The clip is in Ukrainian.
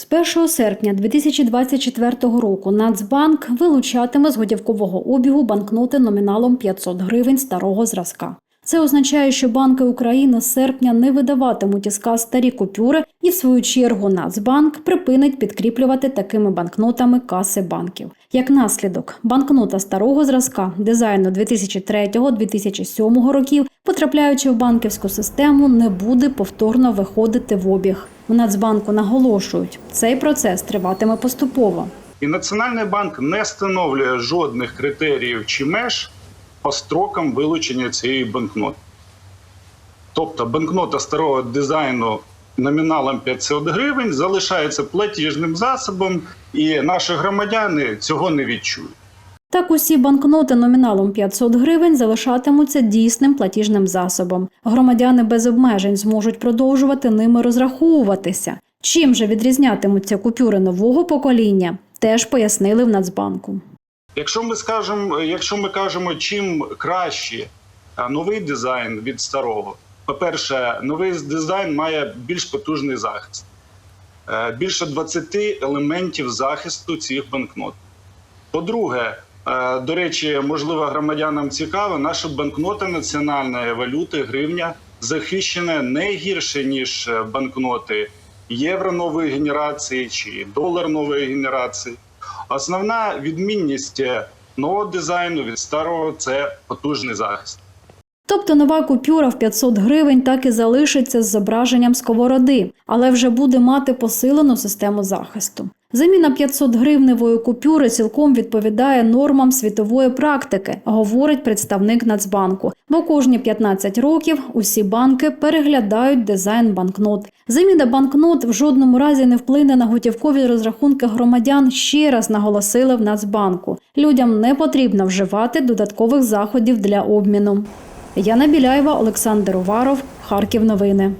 З 1 серпня 2024 року Нацбанк вилучатиме з готівкового обігу банкноти номіналом 500 гривень старого зразка. Це означає, що банки України з серпня не видаватимуть із кас старі купюри, і в свою чергу Нацбанк припинить підкріплювати такими банкнотами каси банків. Як наслідок, банкнота старого зразка дизайну 2003-2007 років, потрапляючи в банківську систему, не буде повторно виходити в обіг. В Нацбанку наголошують, цей процес триватиме поступово. І Національний банк не встановлює жодних критеріїв чи меж по строкам вилучення цієї банкноти. Тобто банкнота старого дизайну номіналом 500 гривень залишається платіжним засобом, і наші громадяни цього не відчують. Так усі банкноти номіналом 500 гривень залишатимуться дійсним платіжним засобом. Громадяни без обмежень зможуть продовжувати ними розраховуватися. Чим же відрізнятимуться купюри нового покоління, теж пояснили в Нацбанку. Якщо ми скажемо, якщо ми кажемо, чим краще новий дизайн від старого, по-перше, новий дизайн має більш потужний захист, Е, більше 20 елементів захисту цих банкнот. По-друге, до речі, можливо, громадянам цікаво, наша банкнота національної валюти гривня захищена не гірше ніж е, банкноти євро нової генерації чи долар нової генерації. Основна відмінність е, нового дизайну від старого це потужний захист. Тобто нова купюра в 500 гривень так і залишиться з зображенням сковороди, але вже буде мати посилену систему захисту. Заміна 500 гривневої купюри цілком відповідає нормам світової практики, говорить представник Нацбанку. Бо кожні 15 років усі банки переглядають дизайн банкнот. Заміна банкнот в жодному разі не вплине на готівкові розрахунки громадян. Ще раз наголосили в Нацбанку. Людям не потрібно вживати додаткових заходів для обміну. Яна Біляєва, Олександр Уваров, Харків. Новини.